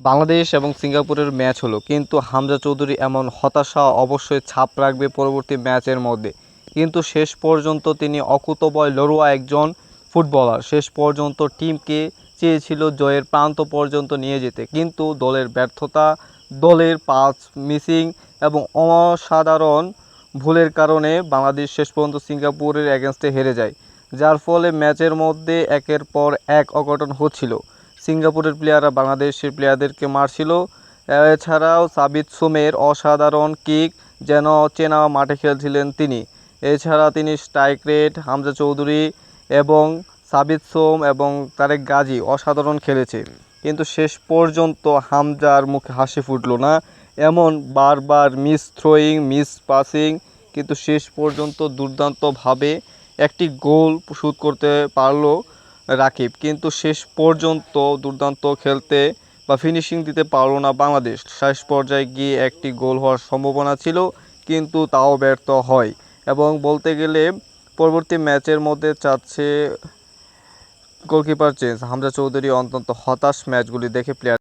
বাংলাদেশ এবং সিঙ্গাপুরের ম্যাচ হলো, কিন্তু হামজা চৌধুরী এমন হতাশা অবশ্যই ছাপ রাখবে পরবর্তী ম্যাচের মধ্যে। কিন্তু শেষ পর্যন্ত তিনি অকুতবয় লড়ুয়া একজন ফুটবলার। শেষ পর্যন্ত টিমকে চেয়েছিল জয়ের প্রান্ত পর্যন্ত নিয়ে যেতে, কিন্তু দলের ব্যর্থতা, দলের পাস মিসিং এবং অসাধারণ ভুলের কারণে বাংলাদেশ শেষ পর্যন্ত সিঙ্গাপুরের এগেনস্টে হেরে যায়, যার ফলে ম্যাচের মধ্যে একের পর এক অঘটন হচ্ছিল। সিঙ্গাপুরের প্লেয়াররা বাংলাদেশের প্লেয়ারদেরকে মারছিল। এছাড়াও সাবিত সোমের অসাধারণ কিক যেন চেনা মাঠে খেলছিলেন তিনি। এছাড়া তিনি স্ট্রাইক রেট হামজা চৌধুরী এবং সাবিত সোম এবং তারেক গাজী অসাধারণ খেলেছে। কিন্তু শেষ পর্যন্ত হামজার মুখে হাসি ফুটলো না। এমন বারবার মিস থ্রোয়িং মিস পাসিং কিন্তু শেষ পর্যন্ত দুর্দান্তভাবে একটি গোল শুট করতে পারল। রাকিব। কিন্তু শেষ পর্যন্ত দুর্দান্ত খেলতে বা ফিনিশিং দিতে পারল না বাংলাদেশ। শেষ পর্যায়ে গিয়ে একটি গোল হওয়ার সম্ভাবনা ছিল, কিন্তু তাও ব্যর্থ হয়। এবং বলতে গেলে, পরবর্তী ম্যাচের মধ্যে চাচ্ছে গোলকিপার চেঞ্জ। হামজা চৌধুরী অন্তত হতাশ ম্যাচগুলি দেখে প্লেয়ার